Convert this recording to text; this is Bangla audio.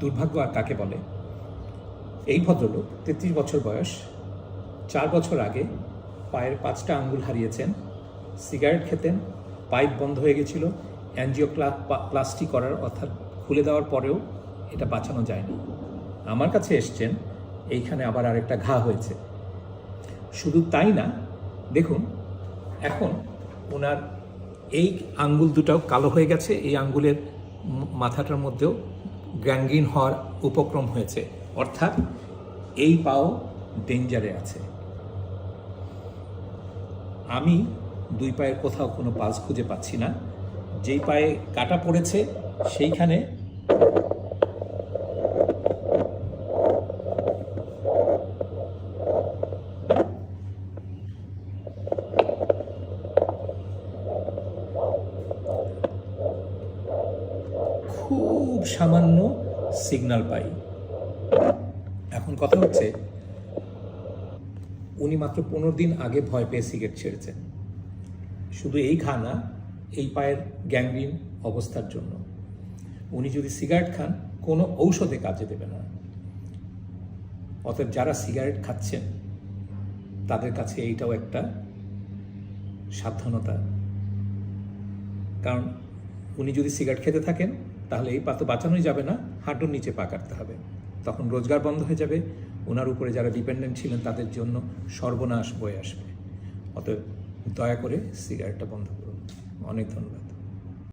দুর্ভাগ্য আর কাকে বলে? এই ভদ্রলোক তেত্রিশ বছর বয়স, চার বছর আগে পায়ের পাঁচটা আঙ্গুল হারিয়েছেন, সিগারেট খেতেন, পাইপ বন্ধ হয়ে গেছিল অ্যানজিও প্লাস্টি করার অর্থাৎ খুলে দেওয়ার পরেও এটা বাঁচানো যায়নি। আমার কাছে এসছেন, এইখানে আবার আরেকটা ঘা হয়েছে। শুধু তাই না, দেখুন, এখন ওনার এই আঙ্গুল দুটাও কালো হয়ে গেছে, এই আঙ্গুলের মাথাটার মধ্যেও গ্যাঙ্গিন হওয়ার উপক্রম হয়েছে। অর্থাৎ এই পাও ডেঞ্জারে আছে। আমি দুই পায়ের কোথাও কোনো পালস খুঁজে পাচ্ছি না। যেই পায়ে কাটা পড়েছে, সেইখানে খুব সামান্য সিগন্যাল পাই। এখন কথা হচ্ছে, উনি মাত্র পনেরো দিন আগে ভয় পেয়ে সিগারেট ছেড়েছেন। শুধু এই ঘা না এই পায়ের গ্যাংগ্রিন অবস্থার জন্য। উনি যদি সিগারেট খান, কোনো ঔষধে কাজে দেবে না। অতএব যারা সিগারেট খাচ্ছেন, তাদের কাছে এইটাও একটা সাবধানতা। কারণ উনি যদি সিগারেট খেতে থাকেন তাহলে এই পা তো বাঁচানোই যাবে না, হাঁটুর নিচে পা কাটতে হবে। তখন রোজগার বন্ধ হয়ে যাবে ওনার উপরে যারা ডিপেন্ডেন্ট ছিলেন তাদের জন্য সর্বনাশ বয়ে আসবে। অতএব দয়া করে সিগারেটটা বন্ধ করুন। অনেক ধন্যবাদ।